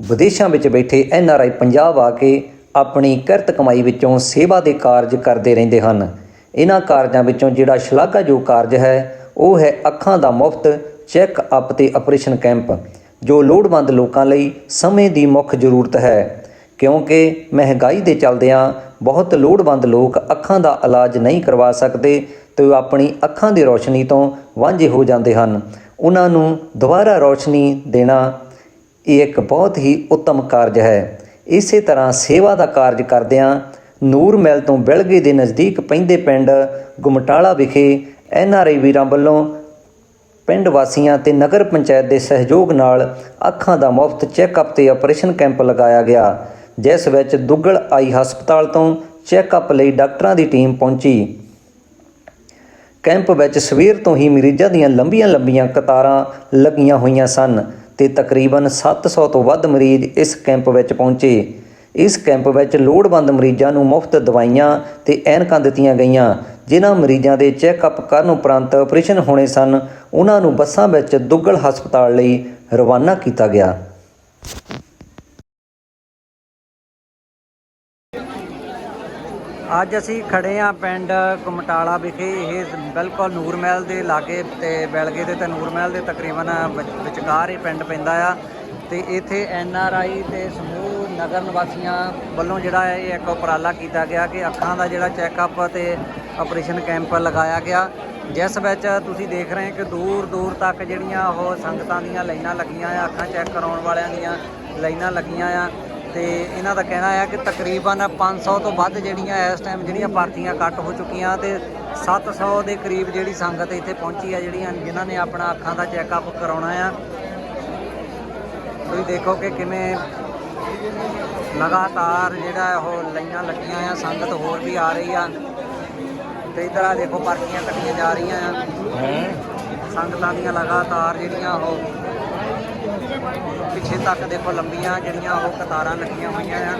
ਵਿਦੇਸ਼ਾਂ ਵਿੱਚ ਬੈਠੇ ਐਨ ਆਰ ਆਈ ਪੰਜਾਬ ਆ ਕੇ ਆਪਣੀ ਕਿਰਤ ਕਮਾਈ ਵਿੱਚੋਂ ਸੇਵਾ ਦੇ ਕਾਰਜ ਕਰਦੇ ਰਹਿੰਦੇ ਹਨ। ਇਹਨਾਂ ਕਾਰਜਾਂ ਵਿੱਚੋਂ ਜਿਹੜਾ ਸ਼ਲਾਘਾਯੋਗ ਕਾਰਜ ਹੈ, ਉਹ ਹੈ ਅੱਖਾਂ ਦਾ ਮੁਫਤ ਚੈੱਕ ਅਪ ਤੇ ਆਪਰੇਸ਼ਨ ਕੈਂਪ, ਜੋ ਲੋੜਵੰਦ ਲੋਕਾਂ ਲਈ ਸਮੇਂ ਦੀ ਮੁੱਖ ਜ਼ਰੂਰਤ ਹੈ। ਕਿਉਂਕਿ ਮਹਿੰਗਾਈ ਦੇ ਚੱਲਦਿਆਂ ਬਹੁਤ ਲੋੜਵੰਦ ਲੋਕ ਅੱਖਾਂ ਦਾ ਇਲਾਜ ਨਹੀਂ ਕਰਵਾ ਸਕਦੇ ਤੇ ਉਹ ਆਪਣੀ ਅੱਖਾਂ ਦੀ ਰੋਸ਼ਨੀ ਤੋਂ ਵਾਂਝੇ ਹੋ ਜਾਂਦੇ ਹਨ। ਉਹਨਾਂ ਨੂੰ ਦੁਬਾਰਾ ਰੋਸ਼ਨੀ ਦੇਣਾ ਇਹ ਇੱਕ ਬਹੁਤ ਹੀ ਉੱਤਮ ਕਾਰਜ ਹੈ। ਇਸੇ ਤਰ੍ਹਾਂ ਸੇਵਾ ਦਾ ਕਾਰਜ ਕਰਦਿਆਂ ਨੂਰ ਮਹਿਲ ਤੋਂ ਬਿਲਗੇ ਦੇ ਨਜ਼ਦੀਕ ਪੈਂਦੇ ਪਿੰਡ ਗੁਮਟਾਲਾ ਵਿਖੇ ਐਨ ਆਰ ਆਈ ਵੀਰਾਂ ਵੱਲੋਂ ਪਿੰਡ ਵਾਸੀਆਂ ਤੇ ਨਗਰ ਪੰਚਾਇਤ ਦੇ ਸਹਿਯੋਗ ਨਾਲ ਅੱਖਾਂ ਦਾ ਮੁਫਤ ਚੈੱਕਅਪ ਤੇ ਆਪਰੇਸ਼ਨ ਕੈਂਪ ਲਗਾਇਆ ਗਿਆ, ਜਿਸ ਵਿੱਚ ਦੁੱਗਲ ਆਈ ਹਸਪਤਾਲ ਤੋਂ ਚੈੱਕਅਪ ਲਈ ਡਾਕਟਰਾਂ ਦੀ ਟੀਮ ਪਹੁੰਚੀ। ਕੈਂਪ ਵਿੱਚ ਸਵੇਰ ਤੋਂ ਹੀ ਮਰੀਜ਼ਾਂ ਦੀਆਂ ਲੰਬੀਆਂ-ਲੰਬੀਆਂ ਕਤਾਰਾਂ ਲੱਗੀਆਂ ਹੋਈਆਂ ਸਨ। ਤੇ ਤਕਰੀਬਨ 700 ਤੋਂ ਵੱਧ ਮਰੀਜ਼ ਇਸ ਕੈਂਪ ਵਿੱਚ ਪਹੁੰਚੇ। ਇਸ ਕੈਂਪ ਵਿੱਚ ਲੋੜਵੰਦ ਮਰੀਜ਼ਾਂ ਨੂੰ ਮੁਫਤ ਦਵਾਈਆਂ ਤੇ ਐਨਕਾਂ ਦਿੱਤੀਆਂ ਗਈਆਂ, ਜਿਨ੍ਹਾਂ ਮਰੀਜ਼ਾਂ ਦੇ ਚੈੱਕਅਪ ਕਰਨ ਉਪਰੰਤ ਆਪਰੇਸ਼ਨ ਹੋਣੇ ਸਨ। ਉਹਨਾਂ ਨੂੰ ਬੱਸਾਂ ਵਿੱਚ ਦੁੱਗਲ ਹਸਪਤਾਲ ਲਈ ਰਵਾਨਾ ਕੀਤਾ ਗਿਆ। ਅੱਜ ਅਸੀਂ ਖੜੇ ਆ ਪਿੰਡ ਕੁਮਟਾਲਾ ਵਿਖੇ, ਇਹ ਬਿਲਕੁਲ ਨੂਰ ਮਹਿਲ ਦੇ ਲਾਗੇ ਤੇ ਬੈਲਗੇ ਦੇ ਤੇ ਨੂਰ ਮਹਿਲ ਦੇ ਤਕਰੀਬਨ ਵਿਚ- ਵਿਚਕਾਰ ਇਹ ਪਿੰਡ ਪੈਂਦਾ ਆ ਤੇ ਇੱਥੇ ਐਨ ਆਰ ਆਈ ਤੇ ਸਮੂਹ ਨਗਰ ਨਿਵਾਸੀਆਂ ਵੱਲੋਂ ਜਿਹੜਾ ਹੈ ਇਹ ਇੱਕ ਉਪਰਾਲਾ ਕੀਤਾ ਗਿਆ ਕਿ ਅੱਖਾਂ ਦਾ ਜਿਹੜਾ ਚੈੱਕਅਪ ਤੇ ਆਪਰੇਸ਼ਨ ਕੈਂਪ ਲਗਾਇਆ ਗਿਆ, ਜਿਸ ਵਿੱਚ ਤੁਸੀਂ ਦੇਖ ਰਹੇ ਹੋ ਕਿ ਦੂਰ ਦੂਰ ਤੱਕ ਜਿਹੜੀਆਂ ਉਹ ਸੰਗਤਾਂ ਦੀਆਂ ਲਾਈਨਾਂ ਲੱਗੀਆਂ ਆ, ਅੱਖਾਂ ਚੈੱਕ ਕਰਾਉਣ ਵਾਲਿਆਂ ਦੀਆਂ ਲਾਈਨਾਂ ਲੱਗੀਆਂ ਆ। ਤੇ ਇਹਨਾਂ ਦਾ ਕਹਿਣਾ ਹੈ ਕਿ ਤਕਰੀਬਨ 500 ਤੋਂ ਵੱਧ ਜਿਹੜੀਆਂ ਇਸ ਟਾਈਮ ਜਿਹੜੀਆਂ ਪਾਰਟੀਆਂ ਕੱਟ ਹੋ ਚੁੱਕੀਆਂ ਤੇ 700 ਦੇ ਕਰੀਬ ਜਿਹੜੀ ਸੰਗਤ ਇੱਥੇ ਪਹੁੰਚੀ ਆ ਜਿਹੜੀਆਂ ਜਿਨ੍ਹਾਂ ਨੇ ਆਪਣਾ ਅੱਖਾਂ ਦਾ ਚੈੱਕਅਪ ਕਰਾਉਣਾ ਆ। ਤੁਸੀਂ ਦੇਖੋ ਕਿ ਕਿਵੇਂ ਲਗਾਤਾਰ ਜਿਹੜਾ ਉਹ ਲਾਈਨਾਂ ਲੱਗੀਆਂ ਆ ਸੰਗਤ ਹੋਰ ਵੀ ਆ ਰਹੀ ਆ। ਤੇ ਇਧਰ ਆ ਦੇਖੋ ਪਾਰਟੀਆਂ ਕੱਟੀਆਂ ਜਾ ਰਹੀਆਂ ਆ। ਸੰਗਤਾਂ ਦੀਆਂ ਲਗਾਤਾਰ ਜਿਹੜੀਆਂ ਉਹ ਪਿੱਛੇ ਤੱਕ ਦੇਖੋ ਲੰਬੀਆਂ ਜਿਹੜੀਆਂ ਉਹ ਕਤਾਰਾਂ ਲੱਗੀਆਂ ਹੋਈਆਂ ਆ।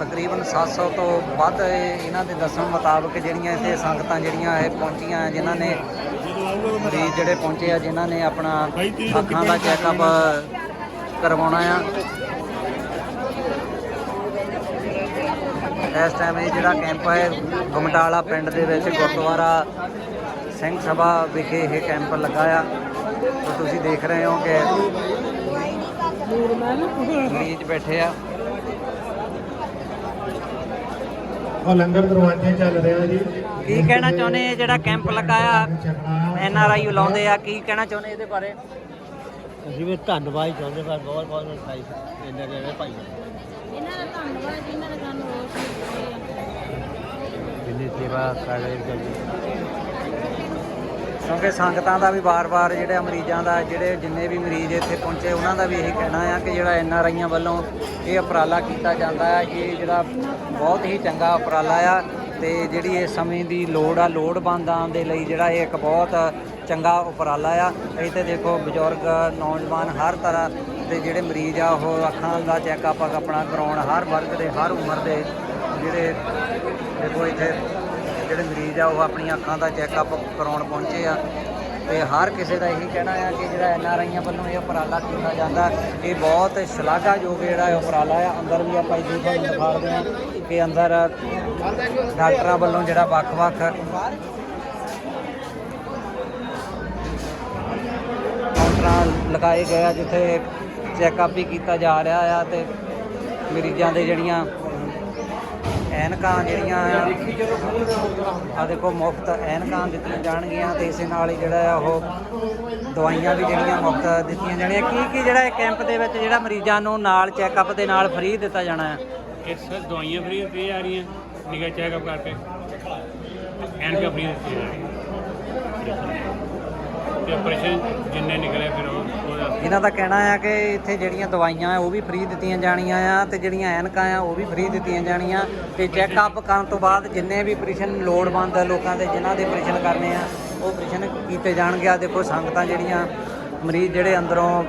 ਤਕਰੀਬਨ 700 ਤੋਂ ਵੱਧ ਇਹ- ਇਹਨਾਂ ਦੇ ਦੱਸਣ ਮੁਤਾਬਕ ਜਿਹੜੀਆਂ ਇੱਥੇ ਸੰਗਤਾਂ ਜਿਹੜੀਆਂ ਇਹ ਪਹੁੰਚੀਆਂ ਆ, ਜਿਨ੍ਹਾਂ ਨੇ ਮਰੀਜ਼ ਜਿਹੜੇ ਪਹੁੰਚੇ ਆ ਜਿਨ੍ਹਾਂ ਨੇ ਆਪਣਾ ਅੱਖਾਂ ਦਾ ਚੈੱਕਅਪ ਕਰਵਾਉਣਾ ਆ। ਇਸ ਟਾਈਮ ਇਹ ਜਿਹੜਾ ਕੈਂਪ ਹੈ ਗੁਮਟਾਲਾ ਪਿੰਡ ਦੇ ਵਿੱਚ ਗੁਰਦੁਆਰਾ ਸਿੰਘ ਸਭਾ ਵਿਖੇ ਇਹ ਕੈਂਪ ਲੱਗਾ ਆ। ਤੇ ਤੁਸੀਂ ਦੇਖ ਰਹੇ ਹੋ ਕਿ ਮਰੀਜ਼ ਬੈਠੇ ਆ। ਉਹ ਲੰਗਰ ਦਰਵਾਜ਼ੇ ਚੱਲ ਰਿਹਾ ਜੀ। ਕੀ ਕਹਿਣਾ ਚਾਹੁੰਦੇ ਆ ਜਿਹੜਾ ਕੈਂਪ ਲਗਾਇਆ ਐਨ ਆਰ ਆਈ ਲਾਉਂਦੇ ਆ ਕੀ ਕਹਿਣਾ ਚਾਹੁੰਦੇ ਇਹਦੇ ਬਾਰੇ? ਅਸੀਂ ਵੀ ਧੰਨਵਾਦ ਚਾਹੁੰਦੇ ਪਰ ਬਹੁਤ ਬਹੁਤ ਸਾਈ ਇੰਨੇ ਜਿਹੜੇ ਭਾਈ। ਇਹਨਾਂ ਦਾ ਧੰਨਵਾਦ ਜਿਨ੍ਹਾਂ ਨੇ ਸਾਨੂੰ ਰੋਸ਼ਨੀ ਦਿੱਤੀ ਹੈ ਜਿੰਨੀ ਸੇਵਾ ਕਰ ਰਹੇ ਕਿਉਂਕਿ ਸੰਗਤਾਂ ਦਾ ਵੀ ਵਾਰ-ਵਾਰ ਜਿਹੜੇ ਮਰੀਜ਼ਾਂ ਦਾ, ਜਿਹੜੇ ਜਿੰਨੇ ਵੀ ਮਰੀਜ਼ ਇੱਥੇ ਪਹੁੰਚੇ, ਉਹਨਾਂ ਦਾ ਵੀ ਇਹੀ ਕਹਿਣਾ ਆ ਕਿ ਜਿਹੜਾ ਐਨ ਆਰ ਆਈਆਂ ਵੱਲੋਂ ਇਹ ਉਪਰਾਲਾ ਕੀਤਾ ਜਾਂਦਾ ਆ ਇਹ ਜਿਹੜਾ ਬਹੁਤ ਹੀ ਚੰਗਾ ਉਪਰਾਲਾ ਆ ਤੇ ਜਿਹੜੀ ਇਹ ਸਮੇਂ ਦੀ ਲੋੜ ਆ, ਲੋੜਵੰਦਾਂ ਦੇ ਲਈ ਜਿਹੜਾ ਇਹ ਇੱਕ ਬਹੁਤ ਚੰਗਾ ਉਪਰਾਲਾ ਆ। ਇੱਥੇ ਦੇਖੋ ਬਜ਼ੁਰਗ, ਨੌਜਵਾਨ ਹਰ ਤਰ੍ਹਾਂ ਦੇ ਜਿਹੜੇ ਮਰੀਜ਼ ਆ, ਉਹ ਅੱਖਾਂ ਦਾ ਚੈੱਕਅਪ ਆਪਣਾ ਕਰਾਉਣ, ਹਰ ਵਰਗ ਦੇ, ਹਰ ਉਮਰ ਦੇ ਜਿਹੜੇ ਦੇਖੋ ਇੱਥੇ ਜਿਹੜੇ ਮਰੀਜ਼ ਆ, ਉਹ ਆਪਣੀਆਂ ਅੱਖਾਂ ਦਾ ਚੈੱਕਅਪ ਕਰਾਉਣ ਪਹੁੰਚੇ ਆ। ਤੇ ਹਰ ਕਿਸੇ ਦਾ ਇਹੀ ਕਹਿਣਾ ਆ ਕਿ ਜਿਹੜਾ ਐਨ ਆਰ ਆਈਆਂ ਵੱਲੋਂ ਇਹ ਉਪਰਾਲਾ ਕੀਤਾ ਜਾਂਦਾ। ਇਹ ਬਹੁਤ ਸ਼ਲਾਘਾਯੋਗ ਜਿਹੜਾ ਉਪਰਾਲਾ ਆ। ਅੰਦਰ ਵੀ ਆਪਾਂ ਇੱਥੇ ਤੁਹਾਨੂੰ ਦਿਖਾਉਂਦੇ ਆ ਕਿ ਅੰਦਰ ਡਾਕਟਰਾਂ ਵੱਲੋਂ ਜਿਹੜਾ ਵੱਖ-ਵੱਖ ਕਾਊਂਟਰਾਂ ਲਗਾਏ ਗਏ ਆ, ਜਿੱਥੇ ਚੈੱਕਅਪ ਵੀ ਕੀਤਾ ਜਾ ਰਿਹਾ ਆ ਤੇ ਮਰੀਜ਼ਾਂ ਦੇ ਜਿਹੜੀਆਂ ਐਨਕਾਂ ਜਿਹੜੀਆਂ ਆ ਦੇਖੋ ਮੁਫਤ ਐਨਕਾਂ ਦਿੱਤੀਆਂ ਜਾਣਗੀਆਂ ਤੇ ਇਸੇ ਨਾਲ ਹੀ ਜਿਹੜਾ ਆ ਉਹ ਦਵਾਈਆਂ ਵੀ ਜਿਹੜੀਆਂ ਮੁਫਤ ਦਿੱਤੀਆਂ ਜਾਣੀਆਂ ਕੀ ਕੀ ਜਿਹੜਾ ਇਹ ਕੈਂਪ ਦੇ ਵਿੱਚ ਜਿਹੜਾ ਮਰੀਜ਼ਾਂ ਨੂੰ ਨਾਲ ਚੈੱਕਅਪ ਦੇ ਨਾਲ ਫ੍ਰੀ ਦਿੱਤਾ ਜਾਣਾ ਹੈ? ਇਸ ਦਵਾਈਆਂ ਫ੍ਰੀ ਦਿੱਤੀਆਂ ਜਾ ਰਹੀਆਂ ਨਿਗਾ ਚੈੱਕਅਪ ਕਰਕੇ। ਐਨਕਾਂ ਫ੍ਰੀ ਦਿੱਤੀਆਂ ਜਾ ਰਹੀਆਂ। ਤੇ ਆਪਰੇਸ਼ਨ ਜਿੰਨੇ ਨਿਕਲੇ ਫਿਰ ਉਹ ਉਹਦਾ ਇਹਨਾਂ ਦਾ ਕਹਿਣਾ ਆ ਕਿ ਇੱਥੇ ਜਿਹੜੀਆਂ ਦਵਾਈਆਂ ਆ ਉਹ ਵੀ ਫ੍ਰੀ ਦਿੱਤੀਆਂ ਜਾਣੀਆਂ ਆ ਤੇ ਜਿਹੜੀਆਂ ਐਨਕਾਂ ਆ ਉਹ ਵੀ ਫ੍ਰੀ ਦਿੱਤੀਆਂ ਜਾਣੀਆਂ ਤੇ ਚੈੱਕਅਪ ਕਰਨ ਤੋਂ ਬਾਅਦ ਜਿੰਨੇ ਵੀ ਆਪਰੇਸ਼ਨ ਲੋੜਵੰਦ ਲੋਕਾਂ ਦੇ ਜਿਨ੍ਹਾਂ ਦੇ ਆਪਰੇਸ਼ਨ ਕਰਨੇ ਆ ਉਹ ਆਪਰੇਸ਼ਨ ਕੀਤੇ ਜਾਣਗੇ। ਆ ਦੇਖੋ ਸੰਗਤਾਂ ਜਿਹੜੀਆਂ ਮਰੀਜ਼ ਜਿਹੜੇ ਅੰਦਰੋਂ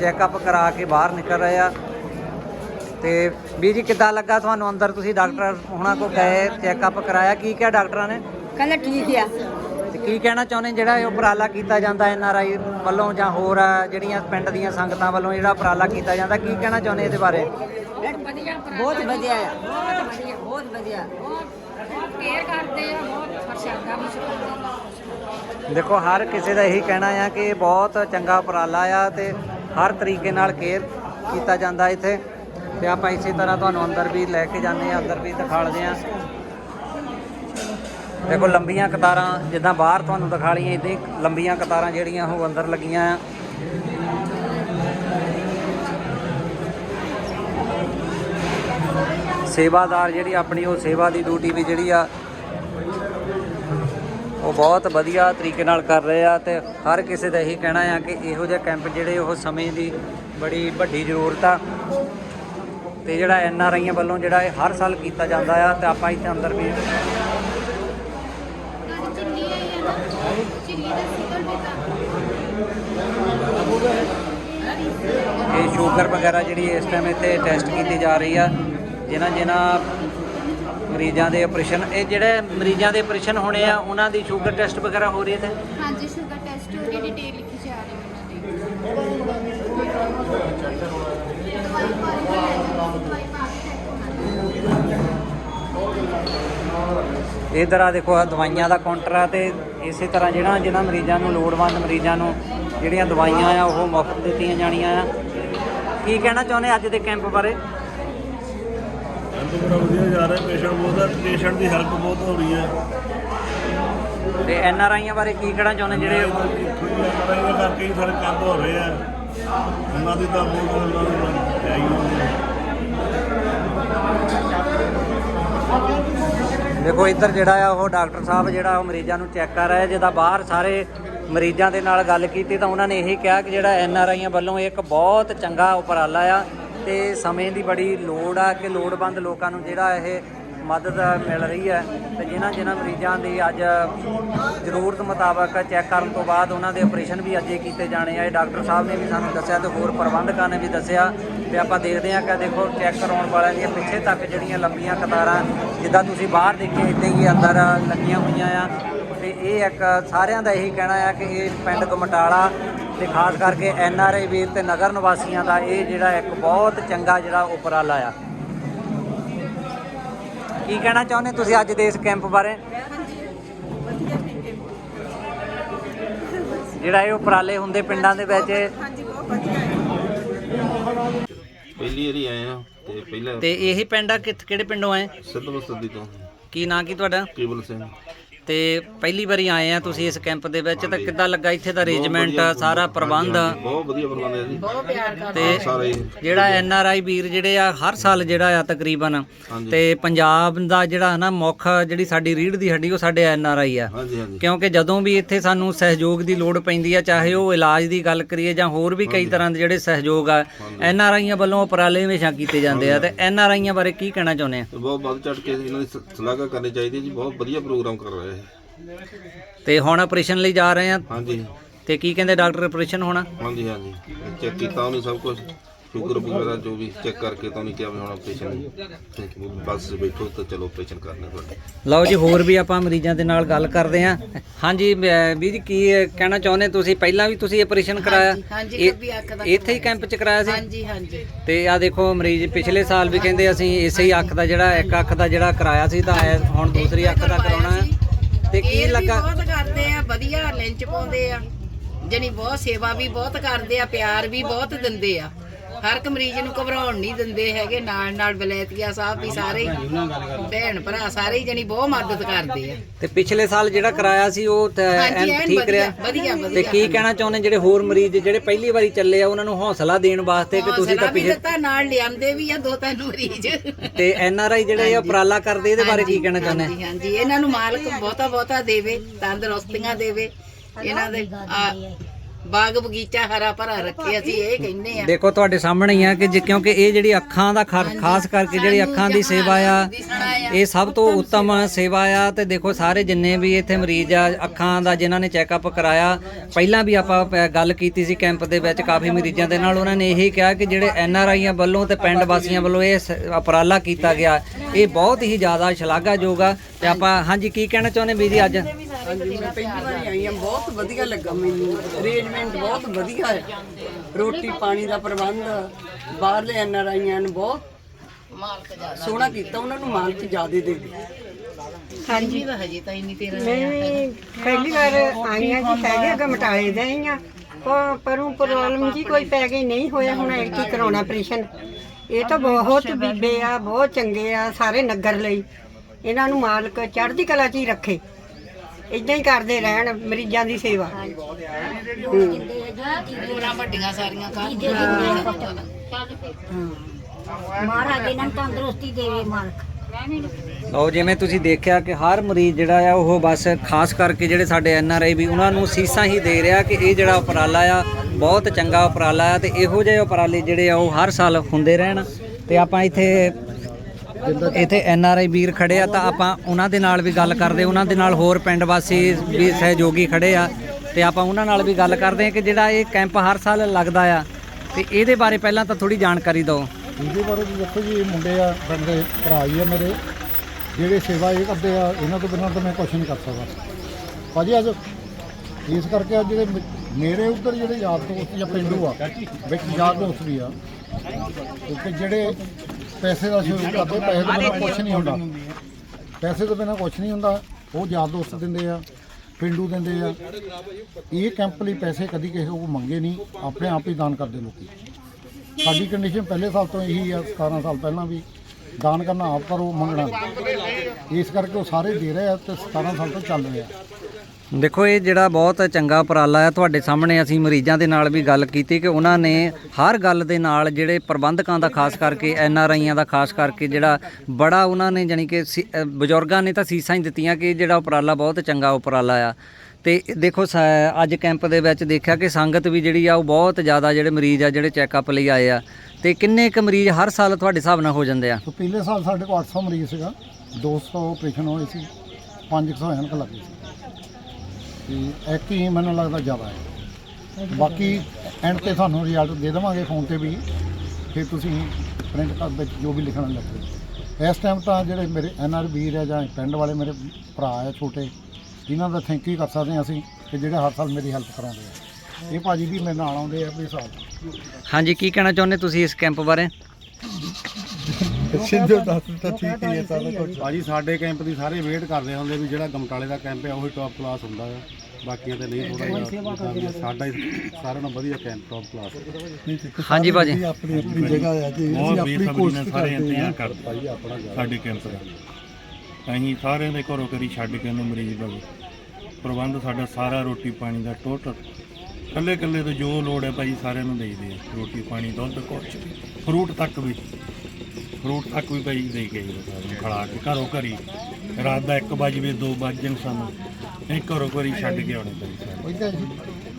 ਚੈੱਕਅਪ ਕਰਾ ਕੇ ਬਾਹਰ ਨਿਕਲ ਰਹੇ ਆ। ਤੇ ਵੀਰ ਜੀ ਕਿੱਦਾਂ ਲੱਗਾ ਤੁਹਾਨੂੰ ਅੰਦਰ? ਤੁਸੀਂ ਡਾਕਟਰ ਹੁਣਾਂ ਕੋ ਗਏ ਚੈੱਕਅਪ ਕਰਾਇਆ? ਕੀ ਕਿਹਾ ਡਾਕਟਰਾਂ ਨੇ? ਕਹਿੰਦਾ ਠੀਕ ਆ। ਤੇ ਕੀ ਕਹਿਣਾ ਚਾਹੁੰਦੇ ਜਿਹੜਾ ਇਹ ਉਪਰਾਲਾ ਕੀਤਾ ਜਾਂਦਾ ਐਨ ਆਰ ਆਈ ਵੱਲੋਂ ਜਾਂ ਹੋਰ ਜਿਹੜੀਆਂ ਪਿੰਡ ਦੀਆਂ ਸੰਗਤਾਂ ਵੱਲੋਂ ਜਿਹੜਾ ਉਪਰਾਲਾ ਕੀਤਾ ਜਾਂਦਾ ਕੀ ਕਹਿਣਾ ਚਾਹੁੰਦੇ ਇਹਦੇ ਬਾਰੇ? ਬਹੁਤ ਵਧੀਆ ਆ। ਬਹੁਤ ਵਧੀਆ ਬਹੁਤ ਵਧੀਆ। ਬਹੁਤ ਕੇਅਰ ਕਰਦੇ ਆ ਬਹੁਤ ਪ੍ਰਸ਼ਾਦਾ ਵੀ ਛਕਾਉਂਦੇ ਦੇਖੋ ਹਰ ਕਿਸੇ ਦਾ ਇਹੀ ਕਹਿਣਾ ਆ ਕਿ ਇਹ ਬਹੁਤ ਚੰਗਾ ਉਪਰਾਲਾ ਆ ਤੇ ਹਰ ਤਰੀਕੇ ਨਾਲ ਕੇਅਰ ਕੀਤਾ ਜਾਂਦਾ ਇੱਥੇ। ਤੇ ਆਪਾਂ ਇਸੇ ਤਰ੍ਹਾਂ ਤੁਹਾਨੂੰ ਅੰਦਰ ਵੀ ਲੈ ਕੇ ਜਾਂਦੇ ਆ ਅੰਦਰ ਵੀ ਦਿਖਾਲਦੇ ਆ। ਦੇਖੋ, ਲੰਬੀਆਂ ਕਤਾਰਾਂ ਜਿੱਦਾਂ ਬਾਹਰ ਤੁਹਾਨੂੰ ਦਿਖਾ ਲਈਆਂ, ਇਦਾਂ ਲੰਬੀਆਂ ਕਤਾਰਾਂ ਜਿਹੜੀਆਂ ਉਹ ਅੰਦਰ ਲੱਗੀਆਂ ਆ। ਸੇਵਾਦਾਰ ਜਿਹੜੀ ਆਪਣੀ, ਉਹ ਸੇਵਾ ਦੀ ਡਿਊਟੀ ਵੀ ਜਿਹੜੀ ਆ, ਉਹ ਬਹੁਤ ਵਧੀਆ ਤਰੀਕੇ ਨਾਲ ਕਰ ਰਹੇ ਆ ਤੇ ਹਰ ਕਿਸੇ ਦਾ ਇਹੀ ਕਹਿਣਾ ਆ ਕਿ ਇਹੋ ਜਿਹੇ ਕੈਂਪ ਜਿਹੜੇ ਉਹ ਸਮੇਂ ਦੀ ਬੜੀ ਵੱਡੀ ਜ਼ਰੂਰਤ ਆ। ਤੇ ਜਿਹੜਾ ਐਨ ਆਰ ਆਈਆਂ ਵੱਲੋਂ ਜਿਹੜਾ ਇਹ ਹਰ ਸਾਲ ਕੀਤਾ ਜਾਂਦਾ ਆ ਤੇ ਆਪਾਂ ਇੱਥੇ ਅੰਦਰ ਵੀ ਚਿੱਲੀ ਆਈ ਹੈ ਨਾ ਚਿੱਲੀ ਦਾ ਸਿਕਲ ਬੇਟਾ ਇਹ ਸ਼ੂਗਰ ਵਗੈਰਾ ਜਿਹੜੀ ਇਸ ਟਾਈਮ ਇੱਥੇ ਟੈਸਟ ਕੀਤੀ ਜਾ ਰਹੀ ਆ ਜਿਨ੍ਹਾਂ ਜਿਨ੍ਹਾਂ ਮਰੀਜ਼ਾਂ ਦੇ ਆਪਰੇਸ਼ਨ ਇਹ ਜਿਹੜੇ ਮਰੀਜ਼ਾਂ ਦੇ ਆਪਰੇਸ਼ਨ ਹੋਣੇ ਆ ਉਹਨਾਂ ਦੀ ਸ਼ੂਗਰ ਟੈਸਟ ਵਗੈਰਾ ਹੋ ਰਹੀ ਹੈ ਇੱਥੇ? ਹਾਂਜੀ ਸ਼ੂਗਰ ਟੈਸਟ ਹੋ ਰਹੀ ਡਿਟੇਲ ਲਿਖੀ ਜਾ ਰਹੀ ਹੈ ਉਹਨਾਂ ਦੀ ਦਵਾਈ ਪਾ ਰਹੀ ਹੈ ਦਵਾਈ ਪਾ ਕੇ ਚੈੱਕ ਇਧਰ ਆ ਦੇਖੋ ਆ ਦਵਾਈਆਂ ਦਾ ਕਾਊਂਟਰ ਆ ਤੇ ਇਸੇ ਤਰ੍ਹਾਂ ਜਿਹੜਾ ਜਿਨ੍ਹਾਂ ਮਰੀਜ਼ਾਂ ਨੂੰ ਲੋੜਵੰਦ ਮਰੀਜ਼ਾਂ ਨੂੰ ਜਿਹੜੀਆਂ ਦਵਾਈਆਂ ਆ ਉਹ ਮੁਫਤ ਦਿੱਤੀਆਂ ਜਾਣੀਆਂ ਆ। ਕੀ ਕਹਿਣਾ ਚਾਹੁੰਦੇ ਅੱਜ ਦੇ ਕੈਂਪ ਬਾਰੇ? ਕੈਂਪ ਬੜਾ ਵਧੀਆ ਜਾ ਰਿਹਾ ਪੇਸ਼ੈਂਟ ਬਹੁਤ ਪੇਸ਼ੈਂਟ ਦੀ ਹੈਲਪ ਬਹੁਤ ਹੋ ਰਹੀ ਹੈ। ਤੇ ਐਨ ਆਰ ਆਈਆਂ ਬਾਰੇ ਕੀ ਕਹਿਣਾ ਚਾਹੁੰਦੇ ਜਿਹੜੇ ਕਰਾਈਆਂ ਕਰਕੇ ਹੀ ਸਾਰੇ ਕੈਂਪ ਹੋ ਰਹੇ ਆ। ਉਹਨਾਂ ਦੀ ਤਾਂ ਬਹੁਤ ਉਹਨਾਂ ਦੀ ਹੈ ਹੀ ਹੋਣੀ ਹੈ ਦੇਖੋ ਇੱਧਰ ਜਿਹੜਾ ਆ ਉਹ ਡਾਕਟਰ ਸਾਹਿਬ ਜਿਹੜਾ ਉਹ ਮਰੀਜ਼ਾਂ ਨੂੰ ਚੈੱਕ ਕਰ ਰਿਹਾ ਜਿਹਦਾ ਬਾਹਰ ਸਾਰੇ ਮਰੀਜ਼ਾਂ ਦੇ ਨਾਲ ਗੱਲ ਕੀਤੀ ਤਾਂ ਉਹਨਾਂ ਨੇ ਇਹੀ ਕਿਹਾ ਕਿ ਜਿਹੜਾ ਐਨ ਆਰ ਆਈਆਂ ਵੱਲੋਂ ਇਹ ਇੱਕ ਬਹੁਤ ਚੰਗਾ ਉਪਰਾਲਾ ਆ ਤੇ ਸਮੇਂ ਦੀ ਬੜੀ ਲੋੜ ਆ ਕਿ ਲੋੜਵੰਦ ਲੋਕਾਂ ਨੂੰ ਜਿਹੜਾ ਇਹ ਮਦਦ ਮਿਲ ਰਹੀ ਹੈ ਤੇ ਜਿਨ੍ਹਾਂ ਜਿਨ੍ਹਾਂ ਮਰੀਜ਼ਾਂ ਦੀ ਅੱਜ ਜ਼ਰੂਰਤ ਮੁਤਾਬਕ ਚੈੱਕ ਕਰਨ ਤੋਂ ਬਾਅਦ ਉਹਨਾਂ ਦੇ ਆਪਰੇਸ਼ਨ ਵੀ ਅੱਜੇ ਕੀਤੇ ਜਾਣੇ ਆ। ਇਹ ਡਾਕਟਰ ਸਾਹਿਬ ਨੇ ਵੀ ਸਾਨੂੰ ਦੱਸਿਆ ਤੇ ਹੋਰ ਪ੍ਰਬੰਧਕਾਂ ਨੇ ਵੀ ਦੱਸਿਆ ਤੇ ਆਪਾਂ ਦੇਖਦੇ ਹਾਂ ਕਿ ਦੇਖੋ ਚੈੱਕ ਕਰਾਉਣ ਵਾਲਿਆਂ ਦੀਆਂ ਪਿੱਛੇ ਤੱਕ ਜਿਹੜੀਆਂ ਲੰਬੀਆਂ ਕਤਾਰਾਂ ਜਿੱਦਾਂ ਤੁਸੀਂ ਬਾਹਰ ਦੇਖਿਆ ਇੱਦਾਂ ਹੀ ਅੰਦਰ ਲੱਗੀਆਂ ਹੋਈਆਂ ਆ। ਤੇ ਇਹ ਇੱਕ ਸਾਰਿਆਂ ਦਾ ਇਹੀ ਕਹਿਣਾ ਆ ਕਿ ਇਹ ਪਿੰਡ ਕਮਟਾਲਾ ਤੇ ਖਾਸ ਕਰਕੇ ਐਨ ਆਰ ਆਈ ਵੀਰ ਤੇ ਨਗਰ ਨਿਵਾਸੀਆਂ ਦਾ ਇਹ ਜਿਹੜਾ ਇੱਕ ਬਹੁਤ ਚੰਗਾ ਜਿਹੜਾ ਉਪਰਾਲਾ ਆ। ਕੀ ਕਹਿਣਾ ਚਾਹੁੰਦੇ ਤੁਸੀਂ ਅੱਜ ਦੇ ਇਸ ਕੈਂਪ ਬਾਰੇ? ਜਿਹੜਾ ਇਹ ਉਪਰਾਲੇ ਹੁੰਦੇ ਪਿੰਡਾਂ ਦੇ ਵਿੱਚ। ਪਹਿਲੀ ਵਾਰੀ ਆਏ ਆ ਤੇ ਪਹਿਲਾਂ ਤੇ ਇਹੀ ਪਿੰਡ ਆ ਕਿੱਥੇ ਕਿਹੜੇ ਪਿੰਡੋਂ ਆਏ? ਸਿੱਧੂ ਸੱਦੀ ਤੋਂ। ਕੀ ਨਾਂ ਕੀ ਤੁਹਾਡਾ? ਕੇਵਲ ਸਿੰਘ। ਤੇ ਪਹਿਲੀ ਵਾਰੀ ਆਏ ਆ ਤੁਸੀਂ ਇਸ ਕੈਂਪ ਦੇ ਵਿੱਚ ਤਾਂ ਕਿੱਦਾਂ ਲੱਗਾ ਇੱਥੇ ਦਾ ਅਰੇਂਜਮੈਂਟ ਸਾਰਾ ਪ੍ਰਬੰਧ? ਬਹੁਤ ਵਧੀਆ ਪ੍ਰਬੰਧ ਹੈ ਜੀ। ਬਹੁਤ ਪਿਆਰ ਕਰ ਤੇ ਸਾਰੇ ਜਿਹੜਾ ਐਨ ਆਰ ਆਈ ਵੀਰ ਜਿਹੜੇ ਆ ਹਰ ਸਾਲ ਜਿਹੜਾ ਆ ਤਕਰੀਬਨ ਤੇ ਪੰਜਾਬ ਦਾ ਜਿਹੜਾ ਨਾ ਮੁੱਖ ਜਿਹੜੀ ਸਾਡੀ ਰੀੜ ਦੀ ਹੱਡੀ ਉਹ ਸਾਡੇ ਐਨ ਆਰ ਆਈ ਆ। ਹਾਂਜੀ ਹਾਂਜੀ। ਕਿਉਂਕਿ ਜਦੋਂ ਵੀ ਇੱਥੇ ਸਾਨੂੰ ਸਹਿਯੋਗ ਦੀ ਲੋੜ ਪੈਂਦੀ ਆ ਚਾਹੇ ਉਹ ਇਲਾਜ ਦੀ ਗੱਲ ਕਰੀਏ ਜਾਂ ਹੋਰ ਵੀ ਕਈ ਤਰ੍ਹਾਂ ਦੇ ਜਿਹੜੇ ਸਹਿਯੋਗ ਆ ਐਨ ਆਰ ਆਈਆਂ ਵੱਲੋਂ ਉਪਰਾਲੇ ਹਮੇਸ਼ਾ ਕੀਤੇ ਜਾਂਦੇ ਆ। ਤੇ ਐਨ ਆਰ ਆਈਆਂ ਬਾਰੇ ਕੀ ਕਹਿਣਾ ਚਾਹੁੰਦੇ ਆ? ਬਹੁਤ ਵੱਧ ਚੜ ਕੇ ਇਹਨਾਂ ਦੀ ਸ- ਸ਼ਲਾਘਾ ਕਰਨੀ ਚਾਹੀਦੀ ਹੈ ਜੀ। ਬਹੁਤ ਵਧੀਆ ਪ੍ਰੋਗਰਾਮ ਕਰ ਰਹੇ ਹੈ ਤੇ ਹੁਣ ਆਪਰੇਸ਼ਨ ਲਈ ਜਾ ਰਹੇ ਆ? ਹਾਂਜੀ। ਤੇ ਕੀ ਕਹਿੰਦੇ ਡਾਕਟਰ ਆਪਰੇਸ਼ਨ ਹੋਣਾ? ਹਾਂਜੀ ਹਾਂਜੀ। ਚੈੱਕ ਕੀਤਾ ਉਹਨੇ ਸਭ ਕੁਝ ਸ਼ੂਗਰ ਵਗੈਰਾ ਜੋ ਵੀ ਚੈੱਕ ਕਰਕੇ ਤਾਂ ਉਹਨੇ ਕਿਹਾ ਵੀ ਹੁਣ ਆਪਰੇਸ਼ਨ ਬਸ ਬੈਠੋ ਤਾਂ ਚਲੋ ਆਪਰੇਸ਼ਨ ਕਰਨਾ ਤੁਹਾਡਾ। ਲਓ ਜੀ ਹੋਰ ਵੀ ਆਪਾਂ ਮਰੀਜ਼ਾਂ ਦੇ ਨਾਲ ਗੱਲ ਕਰਦੇ ਆਂ। ਹਾਂਜੀ ਵੀਰ ਜੀ ਕੀ ਕਹਿਣਾ ਚਾਹੁੰਦੇ ਤੁਸੀਂ? ਪਹਿਲਾਂ ਵੀ ਤੁਸੀਂ ਆਪਰੇਸ਼ਨ ਕਰਾਇਆ? ਹਾਂਜੀ, ਇਹ- ਖੱਬੀ ਅੱਖ ਦਾ ਇੱਥੇ ਹੀ ਕੈਂਪ 'ਚ ਕਰਾਇਆ ਸੀ? ਹਾਂਜੀ ਹਾਂਜੀ। ਤੇ ਆ ਦੇਖੋ ਮਰੀਜ਼ ਪਿਛਲੇ ਸਾਲ ਵੀ ਕਹਿੰਦੇ ਅਸੀਂ ਇਸੇ ਹੀ ਅੱਖ ਦਾ ਜਿਹੜਾ ਇੱਕ ਅੱਖ ਦਾ ਜਿਹੜਾ ਕਰਾਇਆ ਸੀ ਤਾਂ ਐ- ਹੁਣ ਦੂਸਰੀ ਅੱਖ ਦਾ ਕਰਾਉਣਾ ਹੈ। ਤੇ ਕੀ ਲੱਗਾ? ਬਹੁਤ ਕਰਦੇ ਆ ਵਧੀਆ ਲੈਂਚ ਪਾਉਂਦੇ ਆ। ਜਣੀ ਬਹੁਤ ਸੇਵਾ ਵੀ ਬਹੁਤ ਕਰਦੇ ਆ ਪਿਆਰ ਵੀ ਬਹੁਤ ਦਿੰਦੇ ਆ। ਹਰ ਇੱਕ ਮਰੀਜ਼ ਨੂੰ ਘਬਰਾਉਣ ਨਹੀਂ ਦਿੰਦੇ ਹੈਗੇ ਨਾਲ ਨਾਲ ਬਲੈਤੀਆ ਸਾਹਿਬ ਵੀ ਸਾਰੇ ਹੀ, ਭੈਣ ਭਰਾ ਸਾਰੇ ਹੀ ਜਣੀ ਬਹੁਤ ਮਦਦ ਕਰਦੇ ਆ। ਤੇ ਪਿਛਲੇ ਸਾਲ ਜਿਹੜਾ ਕਰਾਇਆ ਸੀ ਉਹ ਤਾਂ ਹਾਂਜੀ, ਐਨ ਐਨ ਠੀਕ ਵਧੀਆ, ਰਿਹਾ ਵਧੀਆ, ਤੇ। ਕੀ ਕਹਿਣਾ ਚਾਹੁੰਦੇ ਜਿਹੜੇ ਹੋਰ ਮਰੀਜ਼ ਜਿਹੜੇ ਪਹਿਲੀ ਵਾਰੀ ਚੱਲੇ ਆ ਉਹਨਾਂ ਨੂੰ ਹੌਸਲਾ ਦੇਣ ਵਾਸਤੇ ਕਿ ਤੁਸੀਂ ਤਾਂ ਹੌਸਲਾ ਵੀ ਦਿੱਤਾ ਨਾਲ ਲਿਆਂਦੇ ਵੀ ਆ ਦੋ ਤਿੰਨ ਮਰੀਜ਼। ਤੇ ਐਨ ਆਰ ਆਈ ਜਿਹੜੇ ਇਹ ਉਪਰਾਲਾ ਕਰਦੇ ਇਹਦੇ ਬਾਰੇ ਕੀ ਕਹਿਣਾ ਚਾਹੁੰਦੇ? ਹਾਂਜੀ ਹਾਂਜੀ। ਇਹਨਾਂ ਨੂੰ ਮਾਲਕ ਬਹੁਤਾ ਬਹੁਤਾ ਦੇਵੇ ਤੰਦਰੁਸਤੀਆਂ ਦੇਵੇ। ਇਹਨਾਂ ਦੇ ਆ, ਬਾਗ ਬਗੀਚਾ ਹਰਾ ਭਰਾ ਰੱਖੇ ਅਸੀਂ ਇਹ ਕਹਿੰਦੇ ਆ। ਦੇਖੋ ਤੁਹਾਡੇ ਸਾਹਮਣੇ ਹੀ ਆ ਕਿ ਜੇ ਕਿਉਂਕਿ ਇਹ ਜਿਹੜੀ ਅੱਖਾਂ ਦਾ ਖਰ- ਖਾਸ ਕਰਕੇ ਜਿਹੜੀ ਅੱਖਾਂ ਦੀ ਸੇਵਾ ਆ ਇਹ ਸਭ ਤੋਂ ਉੱਤਮ ਸੇਵਾ ਆ। ਤੇ ਦੇਖੋ ਸਾਰੇ ਜਿੰਨੇ ਵੀ ਇੱਥੇ ਮਰੀਜ਼ ਆ ਅੱਖਾਂ ਦਾ ਜਿਨ੍ਹਾਂ ਨੇ ਚੈੱਕਅਪ ਕਰਾਇਆ ਪਹਿਲਾਂ ਵੀ ਆਪਾਂ ਪ- ਗੱਲ ਕੀਤੀ ਸੀ ਕੈਂਪ ਦੇ ਵਿੱਚ ਕਾਫੀ ਮਰੀਜ਼ਾਂ ਦੇ ਨਾਲ ਉਹਨਾਂ ਨੇ ਇਹੀ ਕਿਹਾ ਕਿ ਜਿਹੜੇ ਐਨ ਆਰ ਆਈਆਂ ਵੱਲੋਂ ਤੇ ਪਿੰਡ ਵਾਸੀਆਂ ਵੱਲੋਂ ਇਹ ਸ- ਉਪਰਾਲਾ ਕੀਤਾ ਗਿਆ ਇਹ ਬਹੁਤ ਹੀ ਜ਼ਿਆਦਾ ਸ਼ਲਾਘਾਯੋਗ ਆ ਤੇ ਆਪਾਂ ਹਾਂਜੀ ਕੀ ਕਹਿਣਾ ਚਾਹੁੰਦੇ ਵੀ ਜੀ ਅੱਜ? ਹਾਂਜੀ ਮੈਂ ਪਹਿਲੀ ਵਾਰੀ ਆਈ ਹਾਂ ਬਹੁਤ ਵਧੀਆ ਲੱਗਾ ਮੈਨੂੰ ਅਰੇਂਜਮੈਂਟ ਬਹੁਤ ਵਧੀਆ ਹੈ ਰੋਟੀ ਪਾਣੀ ਦਾ ਪ੍ਰਬੰਧ ਬਾਹਰਲੇ ਐਨ ਆਰ ਆਈਆਂ ਨੇ ਬਹੁਤ ਸੋਹਣਾ ਕੀਤਾ ਉਹਨਾਂ ਨੂੰ ਮਾਲਕ ਜ਼ਿਆਦਾ ਦੇ ਦੇ ਹਾਂਜੀ ਹਜੇ ਤਾਂ ਇੰਨੀ ਤੇਰਾ ਮੈਂ ਵੀ ਪਹਿਲੀ ਵਾਰ ਆਈਆਂ ਜੀ ਹੈਗੇ ਅਗਾ ਮਟਾਏ ਦੇ ਆਈਆਂ। ਪਰ ਪਰੂ ਪ੍ਰੋਬਲਮ ਜੀ ਕੋਈ ਪੈ ਗਈ ਨਹੀਂ ਹੋਇਆ ਹੁਣ ਐਕਟੀ ਕਰਾਉਣਾ ਆਪਰੇਸ਼ਨ। ਇਹ ਤਾਂ ਬਹੁਤ ਬੀਬੇ ਆ ਬਹੁਤ ਚੰਗੇ ਆ ਸਾਰੇ ਨਗਰ ਲਈ। ਇਹਨਾਂ ਨੂੰ ਮਾਲਕ ਚੜ੍ਹਦੀ ਕਲਾ 'ਚ ਹੀ ਰੱਖੇ। ਇਦਾਂ ਹੀ ਕਰਦੇ ਰਹਿਣ ਮਰੀਜ਼ਾਂ ਦੀ ਸੇਵਾ। ਪੂਰਾ ਵੱਡੀਆਂ ਸਾਰੀਆਂ ਕਰ। ਮਹਾਰਾਜ ਇਹਨਾਂ ਨੂੰ ਤੰਦਰੁਸਤੀ ਦੇਵੇ ਮਾਲਕ। ਲਓ ਜਿਵੇਂ ਤੁਸੀਂ ਦੇਖਿਆ ਕਿ ਹਰ ਮਰੀਜ਼ ਜਿਹੜਾ ਆ, ਉਹ ਬਸ ਖਾਸ ਕਰਕੇ ਜਿਹੜੇ ਸਾਡੇ ਐਨ ਆਰ ਆਈ ਵੀ, ਉਹਨਾਂ ਨੂੰ ਸੀਸਾਂ ਹੀ ਦੇ ਰਿਹਾ ਕਿ ਇਹ ਜਿਹੜਾ ਉਪਰਾਲਾ ਆ, ਬਹੁਤ ਚੰਗਾ ਉਪਰਾਲਾ ਆ ਤੇ ਇਹੋ ਜਿਹੇ ਉਪਰਾਲੇ ਜਿਹੜੇ ਆ, ਉਹ ਹਰ ਸਾਲ ਹੁੰਦੇ ਰਹਿਣ। ਤੇ ਆਪਾਂ ਇੱਥੇ ਇੱਥੇ ਐਨ ਆਰ ਆਈ ਵੀਰ ਖੜੇ ਆ, ਤਾਂ ਆਪਾਂ ਉਹਨਾਂ ਦੇ ਨਾਲ ਵੀ ਗੱਲ ਕਰਦੇ, ਉਹਨਾਂ ਦੇ ਨਾਲ ਹੋਰ ਪਿੰਡ ਵਾਸੀ ਵੀ ਸਹਿਯੋਗੀ ਖੜੇ ਆ। ਤੇ ਆਪਾਂ ਉਹਨਾਂ ਨਾਲ ਵੀ ਗੱਲ ਕਰਦੇ ਆ ਕਿ ਜਿਹੜਾ ਇਹ ਕੈਂਪ ਹਰ ਸਾਲ ਲੱਗਦਾ ਆ, ਤੇ ਇਹਦੇ ਬਾਰੇ ਪਹਿਲਾਂ ਤਾਂ ਥੋੜੀ ਜਾਣਕਾਰੀ ਦਿਓ। ਇਹਦੇ ਬਾਰੇ ਵੀ ਦੇਖੋ ਜੀ, ਇਹ ਮੁੰਡੇ ਆ, ਬੰਦੇ, ਭਰਾ ਹੀ ਆ ਮੇਰੇ। ਜਿਹੜੇ ਸੇਵਾ ਇਹ ਕਰਦੇ ਆ, ਇਹਨਾਂ ਤੋਂ ਬਿਨਾਂ ਤਾਂ ਮੈਂ ਕੁਛ ਨਹੀਂ ਕਰ ਸਕਦਾ। ਭਾਜੀ, ਅੱਜ ਇਸ ਕਰਕੇ ਅੱਜ ਜਿਹੜੇ ਮੇਰੇ ਉੱਧਰ ਜਿਹੜੇ ਯਾਰ ਦੋਸਤ ਜਾਂ ਪਿੰਡੂ ਆ, ਵਿੱਚ ਯਾਰ ਦੋਸਤ ਵੀ ਆ, ਕਿਉਂਕਿ ਜਿਹੜੇ ਪੈਸੇ ਦਾ ਸ਼ੁਰੂ ਕਰਦੇ, ਪੈਸੇ ਤੋਂ ਬਿਨਾਂ ਕੁਛ ਨਹੀਂ ਹੁੰਦਾ। ਪੈਸੇ ਤੋਂ ਬਿਨਾਂ ਕੁਛ ਨਹੀਂ ਹੁੰਦਾ, ਉਹ ਯਾਰ ਦੋਸਤ ਦਿੰਦੇ ਆ, ਪਿੰਡੂ ਦਿੰਦੇ ਆ। ਇਹ ਕੈਂਪ ਲਈ ਪੈਸੇ ਕਦੀ ਕਿਸੇ ਕੋਲ ਮੰਗੇ ਨਹੀਂ, ਆਪਣੇ ਆਪ ਹੀ ਦਾਨ ਕਰਦੇ ਲੋਕੀ। ਸਾਡੀ ਕੰਡੀਸ਼ਨ ਪਹਿਲੇ ਸਾਲ ਤੋਂ ਇਹੀ ਆ 17 ਸਾਲ ਪਹਿਲਾਂ ਵੀ। ਦਾਨ ਕਰਨਾ ਆਪ ਕਰੋ, ਮੰਗਣਾ। ਇਸ ਕਰਕੇ ਉਹ ਸਾਰੇ ਦੇ ਰਹੇ ਆ ਤੇ 17 ਸਾਲ ਤੋਂ ਚੱਲ ਰਿਹਾ ਦੇਖੋ, ਇਹ ਜਿਹੜਾ ਬਹੁਤ ਚੰਗਾ ਉਪਰਾਲਾ ਹੈ, ਤੁਹਾਡੇ ਸਾਹਮਣੇ ਅਸੀਂ ਮਰੀਜ਼ਾਂ ਦੇ ਨਾਲ ਵੀ ਗੱਲ ਕੀਤੀ ਕਿ ਉਹਨਾਂ ਨੇ ਹਰ ਗੱਲ ਦੇ ਨਾਲ ਜਿਹੜੇ ਪ੍ਰਬੰਧਕਾਂ ਦਾ ਖਾਸ ਕਰਕੇ, ਐਨ ਆਰ ਆਈਆਂ ਦਾ ਖਾਸ ਕਰਕੇ ਜਿਹੜਾ ਬੜਾ ਉਹਨਾਂ ਨੇ ਜਾਣੀ ਕਿ ਸੀ- ਬਜ਼ੁਰਗਾਂ ਨੇ ਤਾਂ ਸੀਸਾਂ ਹੀ ਦਿੱਤੀਆਂ ਕਿ ਇਹ ਜਿਹੜਾ ਉਪਰਾਲਾ ਬਹੁਤ ਚੰਗਾ ਉਪਰਾਲਾ ਆ। ਤੇ ਦੇਖੋ, ਸ- ਅੱਜ ਕੈਂਪ ਦੇ ਵਿੱਚ ਦੇਖਿਆ ਕਿ ਸੰਗਤ ਵੀ ਜਿਹੜੀ ਆ, ਉਹ ਬਹੁਤ ਜ਼ਿਆਦਾ ਜਿਹੜੇ ਮਰੀਜ਼ ਆ, ਜਿਹੜੇ ਚੈੱਕਅਪ ਲਈ ਆਏ ਆ। ਤੇ ਕਿੰਨੇ ਕੁ ਮਰੀਜ਼ ਹਰ ਸਾਲ ਤੁਹਾਡੇ ਹਿਸਾਬ ਨਾਲ ਹੋ ਜਾਂਦੇ ਆ? ਪਿਛਲੇ ਸਾਲ ਸਾਡੇ ਕੋਲ 800 ਮਰੀਜ਼ ਸੀਗਾ 200 ਆਪਰੇਸ਼ਨ ਹੋਏ ਸੀ 500 ਐਨਕ ਲੱਗੀ ਸੀ। ਇੱਕ ਹੀ ਮੈਨੂੰ ਲੱਗਦਾ ਜ਼ਿਆਦਾ ਹੈ। ਬਾਕੀ ਐਂਡ ਤੇ ਤੁਹਾਨੂੰ ਰਿਜ਼ਲਟ ਦੇ ਦੇਵਾਂਗੇ ਫੋਨ ਤੇ ਵੀ। ਫਿਰ ਤੁਸੀਂ ਪ੍ਰਿੰਟ ਕਰ ਵਿੱਚ ਜੋ ਵੀ ਲਿਖਣਾ ਲੱਗੇ ਇਸ ਟਾਈਮ ਤਾਂ ਜਿਹੜੇ ਮੇਰੇ ਐਨ ਆਰ ਵੀਰ ਹੈ ਜਾਂ ਪਿੰਡ ਵਾਲੇ ਮੇਰੇ ਭਰਾ ਆ ਛੋਟੇ ਇਹਨਾਂ ਦਾ ਥੈਂਕ ਯੂ ਕਰ ਸਕਦੇ ਹਾਂ ਅਸੀਂ ਕਿ ਜਿਹੜੇ ਹਰ ਸਾਲ ਮੇਰੀ ਹੈਲਪ ਕਰਾਉਂਦੇ ਆ। ਇਹ ਭਾਜੀ ਵੀ ਮੇਰੇ ਨਾਲ ਆਉਂਦੇ ਆ ਵੀ ਸਾਲ। ਹਾਂਜੀ ਕੀ ਕਹਿਣਾ ਚਾਹੁੰਦੇ ਤੁਸੀਂ ਇਸ ਕੈਂਪ ਬਾਰੇ? ਸਿੱਧੂ ਦੱਸ ਤਾਂ ਠੀਕ ਹੀ ਹੈ ਸਾਰਾ ਕੁਝ ਭਾਜੀ ਸਾਡੇ ਕੈਂਪ ਦੀ ਸਾਰੇ ਵੇਟ ਕਰਦੇ ਹੁੰਦੇ ਵੀ ਜਿਹੜਾ ਗਮਟਾਲੇ ਦਾ ਕੈਂਪ ਹੈ ਉਹੀ ਟੌਪ ਕਲਾਸ ਹੁੰਦਾ ਹੈ। ਬਾਕੀਆਂ ਤੇ ਨਹੀਂ ਥੋੜਾ ਸਾਡਾ ਹੀ ਸਾਰਿਆਂ ਨਾਲੋਂ ਵਧੀਆ ਕੈਂਪ ਟੌਪ ਕਲਾਸ ਹਾਂਜੀ ਭਾਜੀ। ਆਪਣੀ ਆਪਣੀ ਜਗ੍ਹਾ ਆ ਜੀ ਅਸੀਂ ਆਪਣੀ ਕੋਸ਼ਿਸ਼ ਸਾਰੇ ਕਰਦੇ ਇੰਤਜ਼ਾਰ ਹਾਂ। ਕਰਦੇ ਸਾਡੇ ਕੈਂਪ ਦਾ। ਅਸੀਂ ਸਾਰਿਆਂ ਦੇ ਘਰੋਂ ਕਰੀ ਛੱਡ ਕੇ ਉਹਨੂੰ ਮਰੀਜ਼ ਬਗੇ ਪ੍ਰਬੰਧ ਸਾਡਾ ਸਾਰਾ ਰੋਟੀ ਪਾਣੀ ਦਾ ਟੋਟਲ ਕੱਲੇ ਕੱਲੇ ਤੋਂ ਜੋ ਲੋੜ ਹੈ ਭਾਈ ਸਾਰਿਆਂ ਨੂੰ ਦੇਈਦੇ ਆ। ਰੋਟੀ ਪਾਣੀ ਦੁੱਧ ਕੁਛ ਫਰੂਟ ਤੱਕ ਵੀ। ਫਰੂਟ ਤੱਕ ਵੀ ਭਾਈ ਦੇ ਕੇ ਖੜਾ ਕੇ ਘਰੋਂ ਘਰੀ। ਰਾਤ ਦਾ 1 ਵਜੇ 2 ਵਜੇ ਸਾਨੂੰ। ਇਹ ਘਰੋਂ ਘਰੀ ਛੱਡ ਕੇ ਆਉਣੇ ਭਾਈ ਸਾਰੇ ਠੀਕ ਹੈ। ਜੀ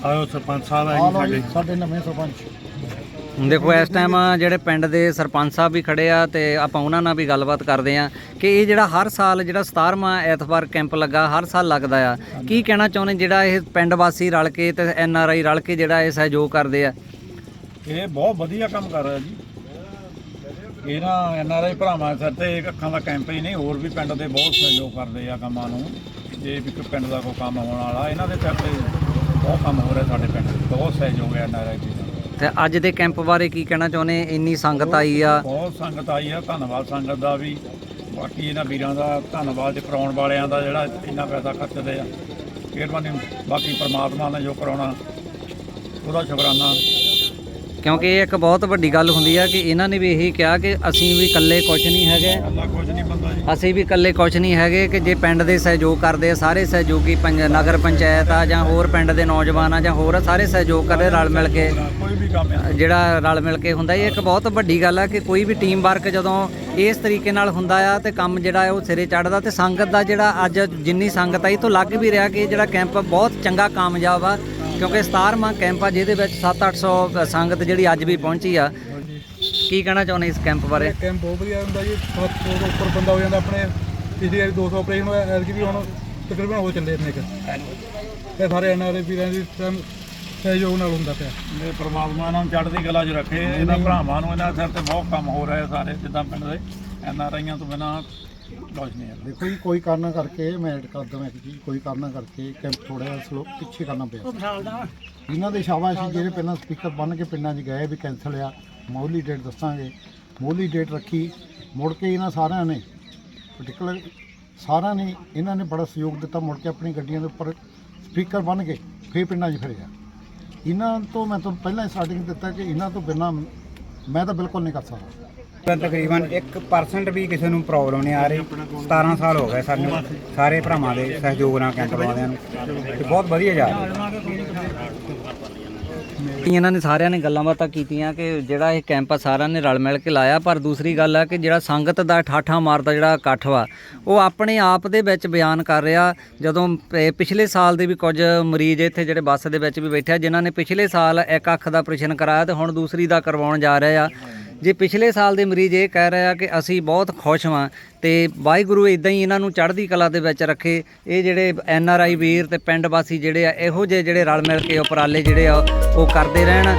ਆਇਓ ਸਰਪੰਚ ਸਾਹਿਬ ਆਏ ਆ ਜੀ ਲਓ ਜੀ ਸਾਡੇ। ਸਾਡੇ ਨਵੇਂ ਸਰਪੰਚ। ਦੇਖੋ ਇਸ ਟਾਈਮ ਜਿਹੜੇ ਪਿੰਡ ਦੇ ਸਰਪੰਚ ਸਾਹਿਬ ਵੀ ਖੜੇ ਆ ਤੇ ਆਪਾਂ ਉਹਨਾਂ ਨਾਲ ਵੀ ਗੱਲਬਾਤ ਕਰਦੇ ਆ ਕਿ ਇਹ ਜਿਹੜਾ ਹਰ ਸਾਲ ਜਿਹੜਾ 17ਵਾਂ ਐਤਵਾਰ ਕੈਂਪ ਲੱਗਾ ਹਰ ਸਾਲ ਲੱਗਦਾ ਆ। ਕੀ ਕਹਿਣਾ ਚਾਹੁੰਦੇ ਜਿਹੜਾ ਇਹ ਪਿੰਡ ਵਾਸੀ ਰਲ ਕੇ ਤੇ ਐਨ ਆਰ ਆਈ ਰਲ ਕੇ ਜਿਹੜਾ ਇਹ ਸਹਿਯੋਗ ਕਰਦੇ ਆ? ਇਹ ਬਹੁਤ ਵਧੀਆ ਕੰਮ ਕਰ ਰਿਹਾ ਜੀ। ਇਹ ਨਾ ਐਨ ਆਰ ਆਈ ਭਰਾਵਾਂ ਸਿਰ ਤੇ ਇੱਕ ਅੱਖਾਂ ਦਾ ਕੈਂਪ ਹੀ ਨਹੀਂ ਹੋਰ ਵੀ ਪਿੰਡ ਦੇ ਬਹੁਤ ਸਹਿਯੋਗ ਕਰਦੇ ਆ ਕੰਮਾਂ ਨੂੰ। ਜੇ ਵੀ ਪਿੰਡ ਦਾ ਕੋਈ ਕੰਮ ਹੋਣ ਵਾਲਾ ਇਹਨਾਂ ਦੇ ਸਿਰ ਤੇ ਬਹੁਤ ਕੰਮ ਹੋ ਰਿਹਾ ਸਾਡੇ ਪਿੰਡ ਬਹੁਤ ਸਹਿਯੋਗ ਹੈ ਐਨ ਆਰ ਆਈ ਦਾ। ਤੇ ਅੱਜ ਦੇ ਕੈਂਪ ਬਾਰੇ ਕੀ ਕਹਿਣਾ ਚਾਹੁੰਦੇ? ਇੰਨੀ ਸੰਗਤ ਆਈ ਆ। ਬਹੁਤ ਸੰਗਤ ਆਈ ਆ ਧੰਨਵਾਦ ਸੰਗਤ ਦਾ ਵੀ। ਬਾਕੀ ਇਹਨਾਂ ਵੀਰਾਂ ਦਾ ਧੰਨਵਾਦ ਕਰਾਉਣ ਵਾਲਿਆਂ ਦਾ ਜਿਹੜਾ ਇੰਨਾ ਪੈਸਾ ਖਰਚਦੇ ਆ। ਮਿਹਰਬਾਨੀ ਬਾਕੀ ਪ੍ਰਮਾਤਮਾ ਨੇ ਜੋ ਕਰਾਉਣਾ ਉਹਦਾ ਸ਼ੁਕਰਾਨਾ। ਕਿਉਂਕਿ ਇਹ ਇੱਕ ਬਹੁਤ ਵੱਡੀ ਗੱਲ ਹੁੰਦੀ ਆ ਕਿ ਇਹਨਾਂ ਨੇ ਵੀ ਇਹੀ ਕਿਹਾ ਕਿ ਅਸੀਂ ਵੀ ਇਕੱਲੇ ਕੁਝ ਨਹੀਂ ਹੈਗੇ। ਅਸੀਂ ਵੀ ਇਕੱਲੇ ਕੁਝ ਨਹੀਂ ਹੈਗੇ ਕਿ ਜੇ ਪਿੰਡ ਦੇ ਸਹਿਯੋਗ ਕਰਦੇ ਆ ਸਾਰੇ ਸਹਿਯੋਗੀ ਪੰਜ ਨਗਰ ਪੰਚਾਇਤ ਆ ਜਾਂ ਹੋਰ ਪਿੰਡ ਦੇ ਨੌਜਵਾਨ ਆ ਜਾਂ ਹੋਰ ਸਾਰੇ ਸਹਿਯੋਗ ਕਰਦੇ ਰਲ ਮਿਲ ਕੇ। ਜਿਹੜਾ ਰਲ ਮਿਲ ਕੇ ਹੁੰਦਾ ਇਹ ਇੱਕ ਬਹੁਤ ਵੱਡੀ ਗੱਲ ਆ ਕਿ ਕੋਈ ਵੀ ਟੀਮ ਵਰਕ ਜਦੋਂ ਇਸ ਤਰੀਕੇ ਨਾਲ ਹੁੰਦਾ ਆ ਤੇ ਕੰਮ ਜਿਹੜਾ ਉਹ ਸਿਰੇ ਚੜਦਾ ਤੇ ਸੰਗਤ ਦਾ ਜਿਹੜਾ ਅੱਜ ਜਿੰਨੀ ਸੰਗਤ ਆਈ ਤੋਂ ਲੱਗ ਵੀ ਰਿਹਾ ਕਿ ਇਹ ਜਿਹੜਾ ਕੈਂਪ ਬਹੁਤ ਚੰਗਾ ਕਾਮਯਾਬ ਆ। ਕਿਉਂਕਿ 17ਵਾਂ ਕੈਂਪ ਆ ਜਿਹਦੇ ਵਿੱਚ 7-800 ਸੰਗਤ ਜਿਹੜੀ ਅੱਜ ਵੀ ਪਹੁੰਚੀ ਆ। ਕੀ ਕਹਿਣਾ ਚਾਹੁੰਦੇ ਇਸ ਕੈਂਪ ਬਾਰੇ? ਕੈਂਪ ਬਹੁਤ ਵਧੀਆ ਹੁੰਦਾ ਜੀ 700 ਤੋਂ ਉੱਪਰ ਬੰਦਾ ਹੋ ਜਾਂਦਾ ਆਪਣੇ। ਪਿਛਲੀ ਵਾਰੀ 200 ਆਪਰੇਸ਼ਨ ਹੋਇਆ ਐਲਜੀ ਵੀ ਹੁਣ ਤਕਰੀਬਨ ਹੋ ਚੱਲੇ ਨੇ ਕਿ ਇਹ ਸਾਰੇ ਐਨਆਰਏ ਵੀਰਾਂ ਦੀ ਸਹਿਯੋਗ ਨਾਲ ਹੁੰਦਾ ਪਿਆ। ਇਹ ਪ੍ਰਮਾਤਮਾ ਇਹਨਾਂ ਨੂੰ ਚੜ੍ਹਦੀ ਕਲਾ 'ਚ ਰੱਖੇ ਇਹਨਾਂ ਭਰਾਵਾਂ ਨੂੰ ਇਹਨਾਂ ਸਿਰ ਤੇ ਬਹੁਤ ਕੰਮ ਹੋ ਰਿਹਾ ਸਾਰੇ ਜਿੱਦਾਂ ਪਿੰਡ ਦੇ ਐਨ ਆਰ ਆਈਆਂ ਤੋਂ ਬਿਨਾਂ ਦੇਖੋ ਜੀ ਕੋਈ ਕਾਰਨਾਂ ਕਰਕੇ ਮੈਂ ਐਡ ਕਰ ਦਵਾਂ ਇੱਕ ਚੀਜ਼ ਕੋਈ ਕਾਰਨਾਂ ਕਰਕੇ ਕੈਂਪ ਥੋੜਾ ਜਿਹਾ ਸਲੋ ਪਿੱਛੇ ਕਰਨਾ ਪਿਆ। ਇਹਨਾਂ ਦੇ। ਸ਼ਾਬਾਸ਼ ਜਿਹੜੇ ਪਹਿਲਾਂ ਸਪੀਕਰ ਬਣ ਕੇ ਪਿੰਡਾਂ 'ਚ ਗਏ ਵੀ ਕੈਂਸਲ ਆ ਮੋਹਲੀ ਡੇਟ ਦੱਸਾਂਗੇ। ਮੋਹਲੀ ਡੇਟ ਰੱਖੀ ਮੁੜ ਕੇ ਇਹਨਾਂ ਸਾਰਿਆਂ ਨੇ ਪਾਰਟਿਕੂਲਰ ਸਾਰਿਆਂ ਨੇ ਇਹਨਾਂ ਨੇ ਬੜਾ ਸਹਿਯੋਗ ਦਿੱਤਾ ਮੁੜ ਕੇ ਆਪਣੀ ਗੱਡੀਆਂ ਦੇ ਉੱਪਰ ਸਪੀਕਰ ਬਣ ਕੇ ਫੇਰ ਪਿੰਡਾਂ 'ਚ ਫਿਰਿਆ। ਇਹਨਾਂ ਤੋਂ ਮੈਂ ਤੁਹਾਨੂੰ ਪਹਿਲਾਂ ਹੀ ਸਟਾਰਟਿੰਗ ਦਿੱਤਾ ਕਿ ਇਹਨਾਂ ਤੋਂ ਬਿਨਾਂ ਮੈਂ ਤਾਂ ਬਿਲਕੁਲ ਨਹੀਂ ਕਰ ਸਕਦਾ। ਤਕਰੀਬਨ 1% ਵੀ ਕਿਸੇ ਨੂੰ ਪ੍ਰੋਬਲਮ ਨਹੀਂ ਆ ਰਹੀ। 17 ਸਾਲ ਹੋ ਗਏ ਸਾਨੂੰ, ਸਾਰੇ ਭਰਾਵਾਂ ਦੇ ਸਹਿਯੋਗ ਨਾਲ ਕੈਂਪ ਲਵਾਉਂਦਿਆਂ ਨੂੰ। ਤੇ ਬਹੁਤ ਵਧੀਆ ਜਾ ਰਿਹਾ ਇਹਨਾਂ ਨੇ ਸਾਰਿਆਂ ਨੇ ਗੱਲਾਂ ਬਾਤਾਂ ਕੀਤੀਆਂ ਕਿ ਜਿਹੜਾ ਇਹ ਕੈਂਪ ਆ, ਸਾਰਿਆਂ ਨੇ ਰਲ ਮਿਲ ਕੇ ਲਾਇਆ। ਪਰ ਦੂਸਰੀ ਗੱਲ ਆ ਕਿ ਜਿਹੜਾ ਸੰਗਤ ਦਾ ਠਾਠਾ ਮਾਰਦਾ ਜਿਹੜਾ ਇਕੱਠ ਵਾ, ਉਹ ਆਪਣੇ ਆਪ ਦੇ ਵਿੱਚ ਬਿਆਨ ਕਰ ਰਿਹਾ। ਜਦੋਂ ਪ- ਪਿਛਲੇ ਸਾਲ ਦੇ ਵੀ ਕੁਝ ਮਰੀਜ਼ ਇੱਥੇ ਜਿਹੜੇ ਬੱਸ ਦੇ ਵਿੱਚ ਵੀ ਬੈਠੇ ਆ, ਜਿਨ੍ਹਾਂ ਨੇ ਪਿਛਲੇ ਸਾਲ ਇੱਕ ਅੱਖ ਦਾ ਆਪਰੇਸ਼ਨ ਕਰਾਇਆ ਤੇ ਹੁਣ ਦੂਸਰੀ ਦਾ ਕਰਵਾਉਣ ਜਾ ਰਹੇ ਆ। ਜੇ ਪਿਛਲੇ ਸਾਲ ਦੇ ਮਰੀਜ਼ ਇਹ ਕਹਿ ਰਿਹਾ ਕਿ ਅਸੀਂ ਬਹੁਤ ਖੁਸ਼ ਹਾਂ ਤੇ ਵਾਹਿਗੁਰੂ ਇਦਾਂ ਹੀ ਇਹਨਾਂ ਨੂੰ ਚੜ੍ਹਦੀ ਕਲਾ ਦੇ ਵਿੱਚ ਰੱਖੇ। ਇਹ ਜਿਹੜੇ ਐਨ ਆਰ ਆਈ ਵੀਰ ਤੇ ਪਿੰਡ ਵਾਸੀ ਜਿਹੜੇ ਆ, ਇਹੋ ਜਿਹੇ ਜਿਹੜੇ ਰਲ ਮਿਲ ਕੇ ਉਪਰਾਲੇ ਜਿਹੜੇ ਆ, ਉਹ ਕਰਦੇ ਰਹਿਣ।